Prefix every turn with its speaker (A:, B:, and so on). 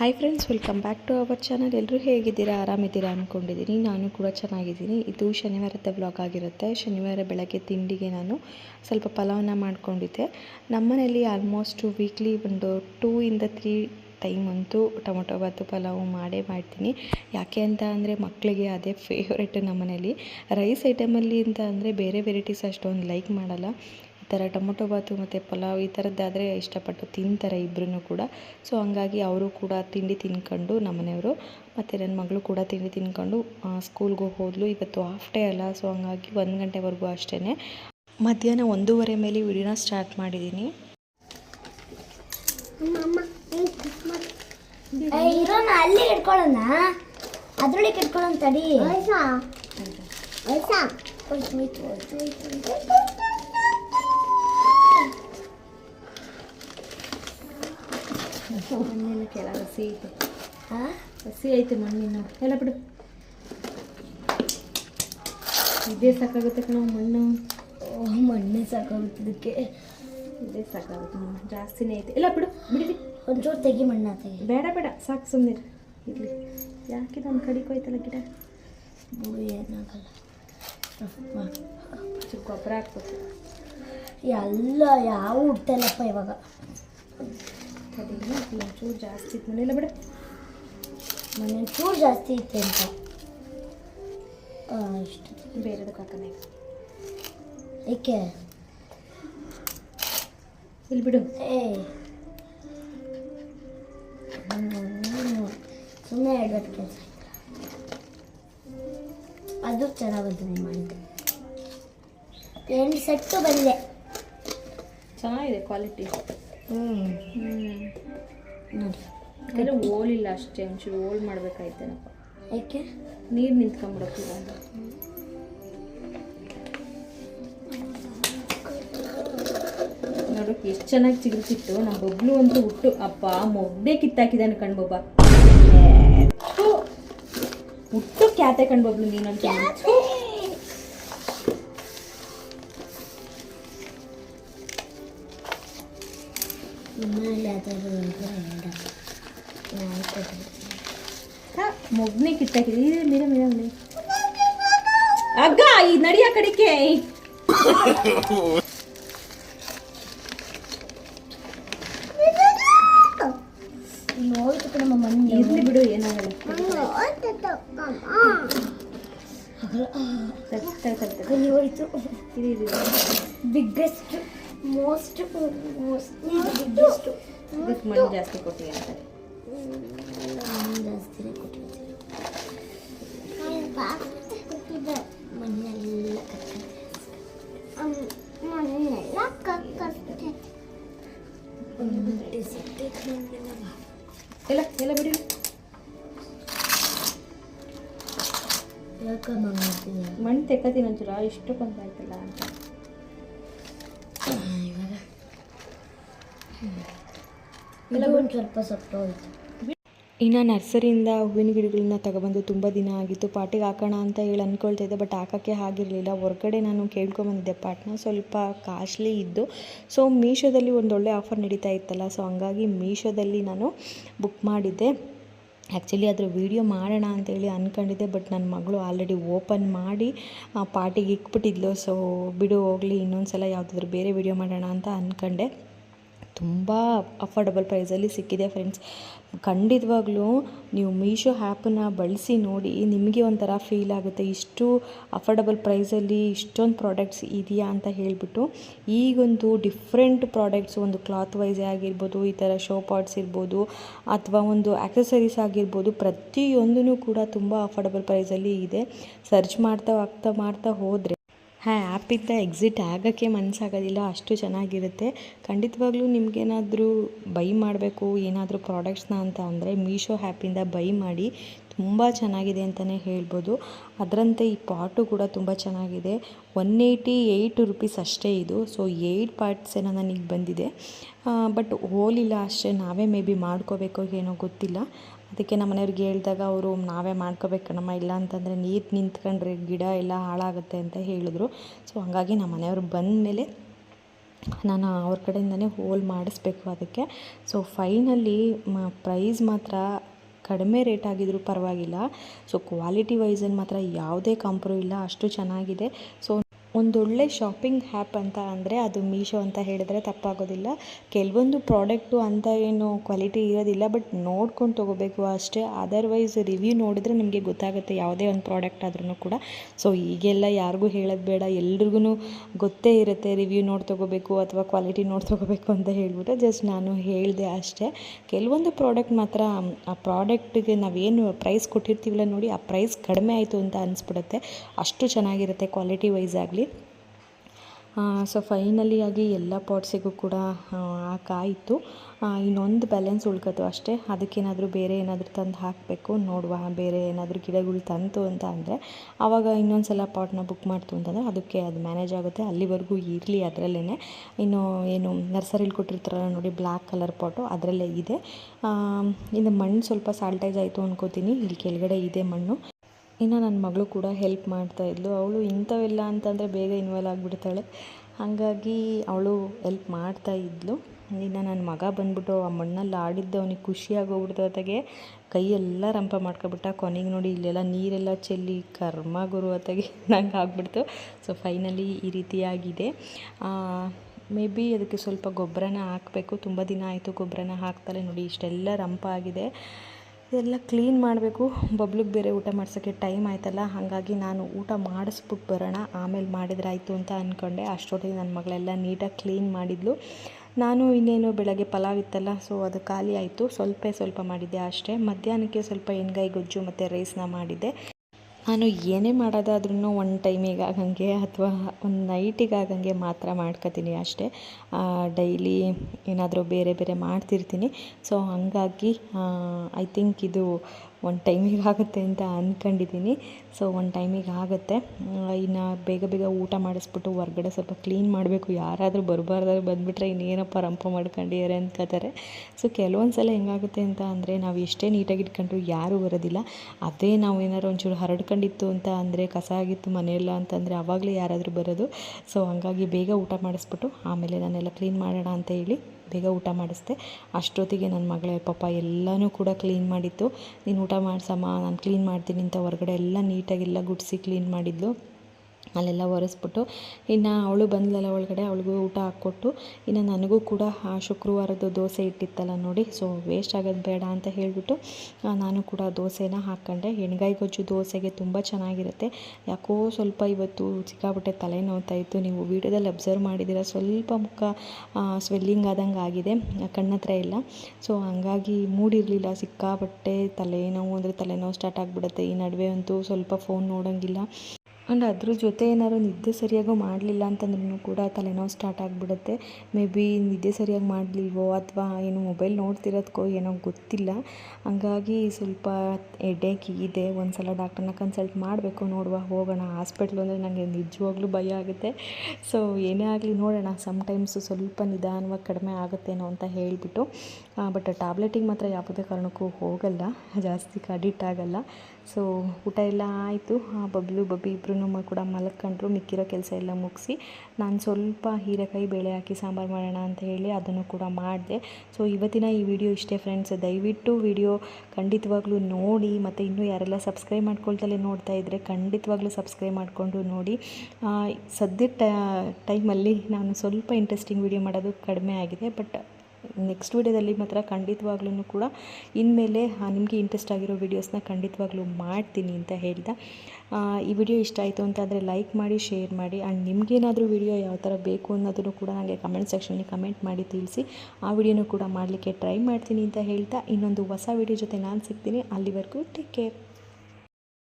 A: Hi friends welcome back to our channel ಎಲ್ಲರೂ ಹೇಗಿದ್ದೀರಾ? ಆರಾಮಿದ್ದೀರಾ ಅಂದ್ಕೊಂಡಿದ್ದೀನಿ ನಾನು ಕೂಡ ಚೆನ್ನಾಗಿದ್ದೀನಿ. ಇದು ಶನಿವಾರದ ಬ್ಲಾಗ್ ಆಗಿರುತ್ತೆ. ಶನಿವಾರ ಬೆಳಗ್ಗೆ ತಿಂಡಿಗೆ ನಾನು ಸ್ವಲ್ಪ ಪಲಾವನ್ನ ಮಾಡ್ಕೊಂಡಿದ್ದೆ. ನಮ್ಮನೇಲಿ ಆಲ್ಮೋಸ್ಟು ವೀಕ್ಲಿ ಒಂದು ಟೂ ಇಂದ ತ್ರೀ ಟೈಮ್ ಅಂತೂ ಟೊಮೊಟೊ ಬಾತು ಪಲಾವು ಮಾಡೇ ಮಾಡ್ತೀನಿ. ಯಾಕೆ ಅಂತ ಅಂದರೆ ಮಕ್ಕಳಿಗೆ ಅದೇ ಫೇವ್ರೆಟ್ ನಮ್ಮನೇಲಿ. ರೈಸ್ ಐಟಮಲ್ಲಿ ಅಂತ ಅಂದರೆ ಬೇರೆ ವೆರೈಟೀಸ್ ಅಷ್ಟೊಂದು ಲೈಕ್ ಮಾಡಲ್ಲ. ಥರ ಟೊಮೊಟೊ ಬಾತು ಮತ್ತು ಪಲಾವ್ ಈ ಥರದ್ದಾದರೆ ಇಷ್ಟಪಟ್ಟು ತಿಂತಾರೆ ಇಬ್ಬರೂ ಕೂಡ. ಸೊ ಹಂಗಾಗಿ ಅವರು ಕೂಡ ತಿಂಡಿ ತಿನ್ಕೊಂಡು ನಮ್ಮನೆಯವರು ಮತ್ತು ನನ್ನ ಮಗಳು ಕೂಡ ತಿಂಡಿ ತಿನ್ಕೊಂಡು ಸ್ಕೂಲ್ಗೆ ಹೋದ್ಲು. ಇವತ್ತು ಹಾಫ್ ಡೇ ಅಲ್ಲ ಸೊ ಹಂಗಾಗಿ ಒಂದು ಗಂಟೆವರೆಗೂ ಅಷ್ಟೇ ಮಧ್ಯಾಹ್ನ ಒಂದೂವರೆ ಮೇಲೆ ವಿಡಿಯೋನ ಸ್ಟಾರ್ಟ್ ಮಾಡಿದ್ದೀನಿ
B: ಅಲ್ಲಿ ಇಟ್ಕೊಳ್ಳೋಣ ಅದ್ರೊಳಗೆ ಇಟ್ಕೊಳ್ಳೋಣ ತಡಿ.
A: ಮಣ್ಣಿನ ಕೆಲ ಹಸಿ ಐತೆ.
B: ಹಾ?
A: ಹಸಿ ಐತೆ ಮಣ್ಣಿನ. ಎಲ್ಲ ಬಿಡು. ಇದೇ ಸಾಕಾಗುತ್ತೆ ಕಣ ಮಣ್ಣು.
B: ಓ, ಸಾಕಾಗುತ್ತೆ ಇದಕ್ಕೆ.
A: ಇದೇ ಸಾಕಾಗುತ್ತೆ ಮಣ್ಣು. ಜಾಸ್ತಿನೇ ಐತೆ. ಎಲ್ಲ ಬಿಡು ಬಿಡಿರಿ.
B: ಒಂಚೂರು ತೆಗಿ ಮಣ್ಣು ತೆಗಿ.
A: ಬೇಡ ಬೇಡ. ಸಾಕು ಸುಮ್ಮನೆ ಇರಲಿ. ಯಾಕೆ ನಮ್ಮ ಕಡೆಗೆ ಹೋಯ್ತಲ್ಲ ಗಿಡ?
B: ಬಿಡು ಏನಾಗಲ್ಲ.
A: ಗೊಬ್ಬರ ಹಾಕ್ಬೇಕು.
B: ಎಲ್ಲ ಯಾವ ಹುಡ್ತಲ್ಲಪ್ಪ ಇವಾಗ?
A: ತಡಿ ಒಂಚೂರು ಜಾಸ್ತಿ ಇತ್ತು ಮನೆಯಲ್ಲ ಬಿಡು.
B: ಮನೆ ಚೂರು ಜಾಸ್ತಿ ಇತ್ತು ಅಂತ. ಇಷ್ಟು
A: ಬೇರೆದಕ್ಕೆ ಹಾಕೋಣ
B: ಏಕೆ?
A: ಇಲ್ಲಿ ಬಿಡು.
B: ಏ. ಸುಮ್ಮನೆ ಹೇಳ್ಬೇಕು ಕೆಲಸ. ಅದು ಚೆನ್ನಾಗಿ ನೀನು ಮಾಡಿದ್ದು. ಸೆಟ್ಟು ಬಂದೆ
A: ಚೆನ್ನಾಗಿದೆ ಕ್ವಾಲಿಟಿ.
B: ನೋಡಿ.
A: ಓಲಿಲ್ಲ ಅಷ್ಟೇ ಒಂಚೂರು ಓಲ್ ಮಾಡ್ಬೇಕಾಯ್ತೇನಪ್ಪ.
B: ಯಾಕೆ?
A: ನೀರು ನಿಂತ್ಕೊಂಬಿಡಕ್ಕೆ ನೋಡೋಕೆ ಎಷ್ಟು ಚೆನ್ನಾಗಿ ಚಿಗುರ್ತಿತ್ತು. ನಮ್ಮ ಬಬ್ಲು ಅಂತೂ ಹುಟ್ಟು. ಅಪ್ಪ ಮೊಗ್ಡೆ ಕಿತ್ತಾಕಿದ್ದಾನೆ ಕಣ್ಬೊಬ್ಬ ಹುಟ್ಟು ಕ್ಯಾತೆ ಕಣ್ಬಬ್ಲು ನೀನು
B: ಮನೆಯಲ್ಲಿ ಆ ಥರ ಬೇಡ ನಾನು ಕೊಟ್ಟಿದ್ದೆ.
A: ಮೊಗ್ನೆ ಕಿತ್ತಾಕಿದೆ ಇದೆ ಮೀರ ಮೀರ ಮೀರ ಅಗ್ಗ ಈ ನಡಿಯ ಕಡಿಕೆ
B: ಇಲ್ಲಿ ಹೋಯ್ತು ಕಣ ನಮ್ಮ ಮನೆ
A: ಇರ್ಲಿ ಬಿಡು ಏನಾಗಲ್ಲ ತರ್ತ್- ತರ್ತ್- ತರ್ತ್- ತರ್ತ್.
B: ಕೈ ಹೋಯ್ತು
A: ಇದು ಇದು ಇದು.
B: ಬಿಗ್ಗೆಸ್ಟ್ ಮೋಸ್ಟ್ ಮೋಸ್ಟ್
A: ಇದಕ್ಕೆ ಮಣ್ಣು ಜಾಸ್ತಿ ಕೊಟ್ಟಿಗೆ ಅಂತ
B: ಜಾಸ್ತಿನೇ ಕೊಟ್ಟಿರ್ತೀವಿ ಮಣ್ಣೆಲ್ಲ ಮನೆಯೆಲ್ಲ
A: ಎಲ್ಲ ಬಿಡಿ ಮಣ್ಣು ತೆಕ್ಕತೀನಿ ಒಂಚೂರ ಇಷ್ಟು ಕೊಂತಾಯ್ತಲ್ಲ ಅಂತ.
B: ಒಂದು ಸ್ವಲ್ಪ
A: ಇನ್ನು ನರ್ಸರಿಯಿಂದ ಹೂವಿನ ಗಿಡಗಳನ್ನ ತಗೊಬಂದು ತುಂಬ ದಿನ ಆಗಿತ್ತು. ಪಾಟಿಗೆ ಹಾಕೋಣ ಅಂತ ಹೇಳಿ ಅಂದ್ಕೊಳ್ತಾ ಇದ್ದೆ, ಬಟ್ ಹಾಕೋಕ್ಕೆ ಆಗಿರಲಿಲ್ಲ. ಹೊರಗಡೆ ನಾನು ಕೇಳ್ಕೊಂಬಂದಿದ್ದೆ. ಪಾಟ್ನ ಸ್ವಲ್ಪ ಕಾಸ್ಟ್ಲಿ ಇದ್ದು, ಸೊ ಮೀಶೋದಲ್ಲಿ ಒಂದೊಳ್ಳೆ ಆಫರ್ ನಡೀತಾ ಇತ್ತಲ್ಲ, ಸೊ ಹಂಗಾಗಿ ಮೀಶೋದಲ್ಲಿ ನಾನು ಬುಕ್ ಮಾಡಿದ್ದೆ. ಆ್ಯಕ್ಚುಲಿ ಅದರ ವೀಡಿಯೋ ಮಾಡೋಣ ಅಂತೇಳಿ ಅಂದ್ಕೊಂಡಿದ್ದೆ ಬಟ್ ನನ್ನ ಮಗಳು ಆಲ್ರೆಡಿ ಓಪನ್ ಮಾಡಿ, ಆ ಪಾಟಿಗೆ ಇಕ್ಬಿಟ್ಟಿದ್ಲು. ಸೊ ಬಿಡು ಹೋಗಲಿ ಇನ್ನೊಂದು ಸಲ ಯಾವುದಾದ್ರೂ ಬೇರೆ ವೀಡಿಯೋ ಮಾಡೋಣ ಅಂತ ಅಂದ್ಕೊಂಡೆ ತುಂಬ ಅಫೋರ್ಡಬಲ್ ಪ್ರೈಸಲ್ಲಿ ಸಿಕ್ಕಿದೆ ಫ್ರೆಂಡ್ಸ್ ಖಂಡಿತವಾಗ್ಲೂ ನೀವು ಮೀಶೋ ಆ್ಯಪನ್ನ ಬಳಸಿ ನೋಡಿ, ನಿಮಗೆ ಒಂಥರ ಫೀಲ್ ಆಗುತ್ತೆ. ಇಷ್ಟು ಅಫೋರ್ಡಬಲ್ ಪ್ರೈಸಲ್ಲಿ ಇಷ್ಟೊಂದು ಪ್ರಾಡಕ್ಟ್ಸ್ ಇದೆಯಾ ಅಂತ ಹೇಳಿಬಿಟ್ಟು, ಈಗೊಂದು ಡಿಫ್ರೆಂಟ್ ಪ್ರಾಡಕ್ಟ್ಸ್ ಒಂದು ಕ್ಲಾತ್ ವೈಸೇ ಆಗಿರ್ಬೋದು, ಈ ಥರ ಶೋ ಪಾಟ್ಸ್ ಇರ್ಬೋದು, ಅಥವಾ ಒಂದು ಆಕ್ಸೆಸರೀಸ್ ಆಗಿರ್ಬೋದು ಪ್ರತಿಯೊಂದೂ ಕೂಡ ತುಂಬ ಅಫೋರ್ಡಬಲ್ ಪ್ರೈಸಲ್ಲಿ ಇದೆ. ಸರ್ಚ್ ಮಾಡ್ತಾ ಆಗ್ತಾ ಮಾಡ್ತಾ ಹೋದರೆ ಹಾಂ ಆ್ಯಪಿಂದ ಎಕ್ಸಿಟ್ ಆಗೋಕ್ಕೆ ಮನಸ್ಸಾಗೋದಿಲ್ಲ ಅಷ್ಟು ಚೆನ್ನಾಗಿರುತ್ತೆ. ಖಂಡಿತವಾಗ್ಲೂ ನಿಮಗೇನಾದರೂ ಬೈ ಮಾಡಬೇಕು, ಏನಾದರೂ ಪ್ರಾಡಕ್ಟ್ಸ್ನ ಅಂತ ಅಂದರೆ ಮೀಶೋ ಆ್ಯಪಿಂದ ಬೈ ಮಾಡಿ ತುಂಬ ಚೆನ್ನಾಗಿದೆ ಅಂತಲೇ ಹೇಳ್ಬೋದು. ಅದರಂತೆ ಈ ಪಾಟು ಕೂಡ ತುಂಬ ಚೆನ್ನಾಗಿದೆ. ಒನ್ ಏಯ್ಟಿ ಏಯ್ಟ್ ರುಪೀಸ್ ಅಷ್ಟೇ ಇದು. ಸೊ ಏಯ್ಟ್ ಪಾರ್ಟ್ಸ್ ಏನೋ ನನಗೆ ಬಂದಿದೆ. ಬಟ್ ಹೋಲಿಲ್ಲ ಅಷ್ಟೇ, ನಾವೇ ಮೇ ಬಿ ಮಾಡ್ಕೋಬೇಕೋ ಏನೋ ಗೊತ್ತಿಲ್ಲ. ಅದಕ್ಕೆ ನಮ್ಮ ಮನೆಯವ್ರಿಗೆ ಹೇಳಿದಾಗ ಅವರು, ನಾವೇ ಮಾಡ್ಕೋಬೇಕಣ್ಣಮ್ಮ ಇಲ್ಲ ಅಂತಂದರೆ ನೀರು ನಿಂತ್ಕೊಂಡ್ರೆ ಗಿಡ ಎಲ್ಲ ಹಾಳಾಗುತ್ತೆ ಅಂತ ಹೇಳಿದ್ರು. ಸೊ ಹಂಗಾಗಿ ನಮ್ಮ ಮನೆಯವ್ರು ಬಂದಮೇಲೆ ನಾನು ಅವ್ರ ಕಡೆಯಿಂದನೇ ಹೋಲ್ ಮಾಡಿಸ್ಬೇಕು ಅದಕ್ಕೆ. ಸೊ ಫೈನಲಿ ಮ ಪ್ರೈಸ್ ಮಾತ್ರ ಕಡಿಮೆ ರೇಟ್ ಆಗಿದ್ರೂ ಪರವಾಗಿಲ್ಲ. ಸೊ ಕ್ವಾಲಿಟಿ ವೈಸಲ್ಲಿ ಮಾತ್ರ ಯಾವುದೇ ಕಂಪ್ರೋ ಇಲ್ಲ, ಅಷ್ಟು ಚೆನ್ನಾಗಿದೆ. ಸೊ ಒಂದೊಳ್ಳೆ ಶಾಪಿಂಗ್ ಆ್ಯಪ್ ಅಂತ ಅಂದರೆ ಅದು ಮೀಶೋ ಅಂತ ಹೇಳಿದ್ರೆ ತಪ್ಪಾಗೋದಿಲ್ಲ. ಕೆಲವೊಂದು ಪ್ರಾಡಕ್ಟು ಅಂತ ಏನು ಕ್ವಾಲಿಟಿ ಇರೋದಿಲ್ಲ, ಬಟ್ ನೋಡ್ಕೊಂಡು ತೊಗೋಬೇಕು ಅಷ್ಟೇ. ಅದರ್ವೈಸ್ ರಿವ್ಯೂ ನೋಡಿದ್ರೆ ನಿಮಗೆ ಗೊತ್ತಾಗುತ್ತೆ ಯಾವುದೇ ಒಂದು ಪ್ರಾಡಕ್ಟ್ ಆದ್ರೂ ಕೂಡ. ಸೊ ಈಗೆಲ್ಲ ಯಾರಿಗೂ ಹೇಳೋದು ಬೇಡ. ಎಲ್ರಿಗೂ ಗೊತ್ತೇ ಇರುತ್ತೆ ರಿವ್ಯೂ ನೋಡಿ ತೊಗೋಬೇಕು ಅಥವಾ ಕ್ವಾಲಿಟಿ ನೋಡಿ ತೊಗೋಬೇಕು ಅಂತ ಹೇಳ್ಬಿಟ್ಟು ಜಸ್ಟ್ ನಾನು ಹೇಳಿದೆ ಅಷ್ಟೇ. ಕೆಲವೊಂದು ಪ್ರಾಡಕ್ಟ್ ಮಾತ್ರ, ಆ ಪ್ರಾಡಕ್ಟಿಗೆ ನಾವೇನು ಪ್ರೈಸ್ ಕೊಟ್ಟಿರ್ತೀವಲ್ಲ ನೋಡಿ, ಆ ಪ್ರೈಸ್ ಕಡಿಮೆ ಆಯಿತು ಅಂತ ಅನಿಸ್ಬಿಡುತ್ತೆ. ಅಷ್ಟು ಚೆನ್ನಾಗಿರುತ್ತೆ ಕ್ವಾಲಿಟಿ ವೈಸ್ ಆಗಲಿ. ಸೊ ಫೈನಲಿ ಆಗಿ ಎಲ್ಲ ಪಾಟ್ಸಿಗೂ ಕೂಡ ಹಾಕಾಯಿತು ಇನ್ನೊಂದು ಬ್ಯಾಲೆನ್ಸ್ ಉಳ್ಕೋತು ಅಷ್ಟೇ. ಅದಕ್ಕೇನಾದರೂ ಬೇರೆ ಏನಾದರೂ ತಂದು ಹಾಕಬೇಕು. ನೋಡುವ, ಬೇರೆ ಏನಾದರೂ ಗಿಡಗಳು ತಂತು ಅಂತ ಅಂದರೆ ಆವಾಗ ಇನ್ನೊಂದು ಸಲ ಪಾಟ್ನ ಬುಕ್ ಮಾಡ್ತು ಅಂತಂದರೆ, ಅದಕ್ಕೆ ಅದು ಮ್ಯಾನೇಜ್ ಆಗುತ್ತೆ. ಅಲ್ಲಿವರೆಗೂ ಇರಲಿ ಅದರಲ್ಲೇ ಇನ್ನು ಏನು, ನರ್ಸರಿಲಿ ಕೊಟ್ಟಿರ್ತಾರಲ್ಲ ನೋಡಿ ಬ್ಲ್ಯಾಕ್ ಕಲರ್ ಪಾಟು, ಅದರಲ್ಲೇ ಇದೆ. ಇನ್ನು ಮಣ್ಣು ಸ್ವಲ್ಪ ಸಾಲ್ಟೇಜ್ ಆಯಿತು ಅನ್ಕೋತೀನಿ. ಇಲ್ಲಿ ಕೆಳಗಡೆ ಇದೆ ಮಣ್ಣು. ಇನ್ನು ನನ್ನ ಮಗಳು ಕೂಡ ಹೆಲ್ಪ್ ಮಾಡ್ತಾ ಮಾಡ್ತಾಯಿದ್ಲು ಅವಳು ಇಂಥವೆಲ್ಲ ಅಂತಂದರೆ ಬೇಗ ಇನ್ವಾಲ್ ಆಗಿಬಿಡ್ತಾಳೆ. ಹಾಗಾಗಿ ಅವಳು ಹೆಲ್ಪ್ ಮಾಡ್ತಾ ಇದ್ಲು. ಇನ್ನು ನನ್ನ ಮಗ ಬಂದ್ಬಿಟ್ಟು ಆ ಮಣ್ಣಲ್ಲಿ ಆಡಿದ್ದು ಅವನಿಗೆ ಖುಷಿಯಾಗಿ ಹೋಗ್ಬಿಡ್ತು ಅತ್ತಾಗೆ. ಕೈಯೆಲ್ಲ ರಂಪ ಮಾಡ್ಕೊಬಿಟ್ಟ. ಕೊನೆಗೆ ನೋಡಿ ಇಲ್ಲೆಲ್ಲ ನೀರೆಲ್ಲ ಚೆಲ್ಲಿ ಕರ್ಮ ಗುರು ಅತ್ತಾಗೆ ನಂಗೆ ಆಗ್ಬಿಡ್ತು. ಸೊ ಫೈನಲಿ ಈ ರೀತಿಯಾಗಿದೆ ಮೇ ಬಿ ಅದಕ್ಕೆ ಸ್ವಲ್ಪ ಗೊಬ್ಬರನ ಹಾಕಬೇಕು. ತುಂಬ ದಿನ ಆಯಿತು ಗೊಬ್ಬರನ ಹಾಕ್ತಲೇ ನೋಡಿ. ಇಷ್ಟೆಲ್ಲ ರಂಪ ಆಗಿದೆ. ಇದೆಲ್ಲ ಕ್ಲೀನ್ ಮಾಡಬೇಕು. ಬಬ್ಲಿಗೆ ಬೇರೆ ಊಟ ಮಾಡ್ಸೋಕ್ಕೆ ಟೈಮ್ ಆಯ್ತಲ್ಲ, ಹಾಗಾಗಿ ನಾನು ಊಟ ಮಾಡಿಸ್ಬಿಟ್ಟು ಬರೋಣ. ಆಮೇಲೆ ಮಾಡಿದ್ರಾಯ್ತು ಅಂತ ಅಂದ್ಕೊಂಡೆ ಅಷ್ಟೊತ್ತಿಗೆ ನನ್ನ ಮಗಳೆಲ್ಲ ನೀಟಾಗಿ ಕ್ಲೀನ್ ಮಾಡಿದ್ಲು. ನಾನು ಇನ್ನೇನು ಬೆಳಗ್ಗೆ ಪಲಾವ್ ಇತ್ತಲ್ಲ, ಸೊ ಅದು ಖಾಲಿ ಆಯಿತು. ಸ್ವಲ್ಪ ಸ್ವಲ್ಪ ಮಾಡಿದ್ದೆ ಅಷ್ಟೇ. ಮಧ್ಯಾಹ್ನಕ್ಕೆ ಸ್ವಲ್ಪ ಎಣ್ಗಾಯಿ ಗೊಜ್ಜು ಮತ್ತು ರೈಸ್ನ ಮಾಡಿದ್ದೆ. ನಾನು ಏನೇ ಮಾಡೋದಾದ್ರೂ ಒಂದು ಟೈಮಿಗೆ ಆಗಂಗೆ ಅಥವಾ ಒಂದು ನೈಟಿಗೆ ಆಗಂಗೆ ಮಾತ್ರ ಮಾಡ್ಕೋತೀನಿ ಅಷ್ಟೇ. ಡೈಲಿ ಏನಾದರೂ ಬೇರೆ ಬೇರೆ ಮಾಡ್ತಿರ್ತೀನಿ. ಸೊ ಹಾಗಾಗಿ ಐ ಥಿಂಕ್ ಇದು ಒಂದು ಟೈಮಿಗೆ ಆಗುತ್ತೆ ಅಂತ ಅಂದ್ಕೊಂಡಿದ್ದೀನಿ ಸೊ ಒಂದು ಟೈಮಿಗೆ ಆಗುತ್ತೆ. ಇನ್ನು ಬೇಗ ಬೇಗ ಊಟ ಮಾಡಿಸ್ಬಿಟ್ಟು ಹೊರ್ಗಡೆ ಸ್ವಲ್ಪ ಕ್ಲೀನ್ ಮಾಡಬೇಕು. ಯಾರಾದರೂ ಬರಬಾರ್ದಾದ್ರು ಬಂದುಬಿಟ್ರೆ ಇನ್ನೇನಪ್ಪ ರಂಪ ಮಾಡ್ಕೊಂಡಿದ್ದಾರೆ ಅನ್ಕೋತಾರೆ ಸೊ ಕೆಲವೊಂದು ಸಲ ಹೆಂಗಾಗುತ್ತೆ ಅಂತ ಅಂದರೆ ನಾವು ಎಷ್ಟೇ ನೀಟಾಗಿ ಇಟ್ಕೊಂಡ್ರು ಯಾರೂ ಬರೋದಿಲ್ಲ. ಅದೇ ನಾವು ಏನಾರು ಒಂಚೂರು ಹರಡ್ಕೊಂಡಿತ್ತು ಅಂತ ಅಂದರೆ ಕಸ ಆಗಿತ್ತು ಮನೆಯೆಲ್ಲ ಅಂತಂದರೆ ಆವಾಗಲೇ ಯಾರಾದರೂ ಬರೋದು. ಸೊ ಹಂಗಾಗಿ ಬೇಗ ಊಟ ಮಾಡಿಸ್ಬಿಟ್ಟು ಆಮೇಲೆ ನಾನೆಲ್ಲ ಕ್ಲೀನ್ ಮಾಡೋಣ ಅಂತ ಹೇಳಿ ಬೇಗ ಊಟ ಮಾಡಿಸ್ದೆ. ಅಷ್ಟೊತ್ತಿಗೆ ನನ್ನ ಮಗಳೇ ಪಾಪ ಎಲ್ಲನೂ ಕೂಡ ಕ್ಲೀನ್ ಮಾಡಿತ್ತು ನೀನು ಊಟ ಮಾಡಿಸಮ್ಮ, ನಾನು ಕ್ಲೀನ್ ಮಾಡ್ತೀನಿ. ಅಂತ ಹೊರಗಡೆ ಎಲ್ಲ ನೀಟಾಗೆಲ್ಲ ಗುಡಿಸಿ ಕ್ಲೀನ್ ಮಾಡಿದ್ಲು. ಅಲ್ಲೆಲ್ಲ ಒರೆಸ್ಬಿಟ್ಟು, ಇನ್ನು ಅವಳು ಬಂದಲಲ್ಲ ಒಳಗಡೆ, ಅವಳಿಗೂ ಊಟ ಹಾಕ್ಕೊಟ್ಟು, ಇನ್ನು ನನಗೂ ಕೂಡ ಆ ಶುಕ್ರವಾರದ್ದು ದೋಸೆ ಇಟ್ಟಿತ್ತಲ್ಲ ನೋಡಿ, ಸೊ ವೇಸ್ಟ್ ಆಗೋದು ಬೇಡ ಅಂತ ಹೇಳಿಬಿಟ್ಟು ನಾನು ಕೂಡ ದೋಸೆನ ಹಾಕ್ಕೊಂಡೆ. ಹೆಣ್ಗಾಯಿ ಗೊಜ್ಜು ದೋಸೆಗೆ ತುಂಬ ಚೆನ್ನಾಗಿರುತ್ತೆ. ಯಾಕೋ ಸ್ವಲ್ಪ ಇವತ್ತು ಸಿಕ್ಕಾಪಟ್ಟೆ ತಲೆ ನೋವ್ತಾ ಇತ್ತು. ನೀವು ವೀಡಿಯೋದಲ್ಲಿ ಅಬ್ಸರ್ವ್ ಮಾಡಿದ್ದೀರ, ಸ್ವಲ್ಪ ಮುಖ ಸ್ವೆಲ್ಲಿಂಗ್ ಆದಂಗೆ ಆಗಿದೆ ಕಣ್ಣತ್ರ ಇಲ್ಲ. ಸೊ ಹಂಗಾಗಿ ಮೂಡಿರಲಿಲ್ಲ ಸಿಕ್ಕಾಬಟ್ಟೆ ತಲೆನೋವು, ಅಂದರೆ ತಲೆನೋವು ಸ್ಟಾರ್ಟ್ ಆಗಿಬಿಡುತ್ತೆ. ಈ ನಡುವೆ ಅಂತೂ ಸ್ವಲ್ಪ ಫೋನ್ ನೋಡೋಂಗಿಲ್ಲ. ಆ್ಯಂಡ್ ಅದ್ರ ಜೊತೆ ಏನಾದ್ರು ನಿದ್ದೆ ಸರಿಯಾಗೂ ಮಾಡಲಿಲ್ಲ ಅಂತಂದ್ರೂ ಕೂಡ ತಲೆನೋವು ಸ್ಟಾರ್ಟ್ ಆಗಿಬಿಡುತ್ತೆ. ಮೇ ಬಿ ನಿದ್ದೆ ಸರಿಯಾಗಿ ಮಾಡಲಿಲ್ವೋ ಅಥವಾ ಏನು ಮೊಬೈಲ್ ನೋಡ್ತಿರೋದಕ್ಕೋ ಏನೋ ಗೊತ್ತಿಲ್ಲ. ಹಂಗಾಗಿ ಸ್ವಲ್ಪ ಎಡೇಕ್ ಇದೆ ಒಂದು ಸಲ ಡಾಕ್ಟ್ರನ್ನ ಕನ್ಸಲ್ಟ್ ಮಾಡಬೇಕು. ನೋಡುವ, ಹೋಗೋಣ. ಹಾಸ್ಪಿಟ್ಲು ಅಂದರೆ ನನಗೆ ನಿಜವಾಗ್ಲೂ ಭಯ ಆಗುತ್ತೆ. ಸೊ ಏನೇ ಆಗಲಿ ನೋಡೋಣ. ಸಮ್ಟೈಮ್ಸು ಸ್ವಲ್ಪ ನಿಧಾನವಾಗಿ ಕಡಿಮೆ ಆಗುತ್ತೇನೋ ಅಂತ ಹೇಳಿಬಿಟ್ಟು. ಬಟ್ ಟ್ಯಾಬ್ಲೆಟಿಗೆ ಮಾತ್ರ ಯಾವುದೇ ಕಾರಣಕ್ಕೂ ಹೋಗಲ್ಲ. ಜಾಸ್ತಿ ಅಡಿಟ್ ಆಗಲ್ಲ. ಸೊ ಊಟ ಎಲ್ಲ ಆಯಿತು. ಬಬ್ಲು, ಬಬ್ಬಿ ಇಬ್ಬರೂ ಕೂಡ ಮಲಕ್ಕೊಂಡ್ರು ಮಿಕ್ಕಿರೋ ಕೆಲಸ ಎಲ್ಲ ಮುಗಿಸಿ ನಾನು ಸ್ವಲ್ಪ ಹೀರೆಕಾಯಿ, ಬೇಳೆ ಹಾಕಿ ಸಾಂಬಾರು ಮಾಡೋಣ ಅಂತ ಹೇಳಿ ಅದನ್ನು ಕೂಡ ಮಾಡಿದೆ. ಸೊ ಇವತ್ತಿನ ಈ ವಿಡಿಯೋ ಇಷ್ಟೇ ಫ್ರೆಂಡ್ಸ್ ದಯವಿಟ್ಟು ವಿಡಿಯೋ ಖಂಡಿತವಾಗ್ಲೂ ನೋಡಿ. ಮತ್ತು ಇನ್ನೂ ಯಾರೆಲ್ಲ ಸಬ್ಸ್ಕ್ರೈಬ್ ಮಾಡ್ಕೊಳ್ತಲೇ ನೋಡ್ತಾ ಇದ್ದರೆ ಖಂಡಿತವಾಗ್ಲೂ ಸಬ್ಸ್ಕ್ರೈಬ್ ಮಾಡಿಕೊಂಡು ನೋಡಿ. ಸದ್ಯ ಟೈಮಲ್ಲಿ ನಾನು ಸ್ವಲ್ಪ ಇಂಟ್ರೆಸ್ಟಿಂಗ್ ವಿಡಿಯೋ ಮಾಡೋದು ಕಡಿಮೆ ಆಗಿದೆ. ಬಟ್ ನೆಕ್ಸ್ಟ್ ವೀಡಿಯೋದಲ್ಲಿ ಮಾತ್ರ ಖಂಡಿತವಾಗ್ಲೂ ಕೂಡ ಇನ್ಮೇಲೆ ನಿಮಗೆ ಇಂಟ್ರೆಸ್ಟ್ ಆಗಿರೋ ವೀಡಿಯೋಸ್ನ ಖಂಡಿತವಾಗ್ಲೂ ಮಾಡ್ತೀನಿ ಅಂತ ಹೇಳ್ತಾ. ಈ ವಿಡಿಯೋ ಇಷ್ಟ ಆಯಿತು ಅಂತಂದರೆ ಲೈಕ್ ಮಾಡಿ ಶೇರ್ ಮಾಡಿ ಆ್ಯಂಡ್ ನಿಮಗೇನಾದರೂ ವಿಡಿಯೋ ಯಾವ ಥರ ಬೇಕು ಅನ್ನೋದನ್ನು ಕೂಡ ನನಗೆ ಕಮೆಂಟ್ ಸೆಕ್ಷನಲ್ಲಿ ಕಮೆಂಟ್ ಮಾಡಿ ತಿಳಿಸಿ. ಆ ವಿಡಿಯೋನೂ ಕೂಡ ಮಾಡಲಿಕ್ಕೆ ಟ್ರೈ ಮಾಡ್ತೀನಿ ಅಂತ ಹೇಳ್ತಾ. ಇನ್ನೊಂದು ಹೊಸ ವಿಡಿಯೋ ಜೊತೆ ನಾನು ಸಿಗ್ತೀನಿ. ಅಲ್ಲಿವರೆಗೂ ಟೇಕ್ ಕೇರ್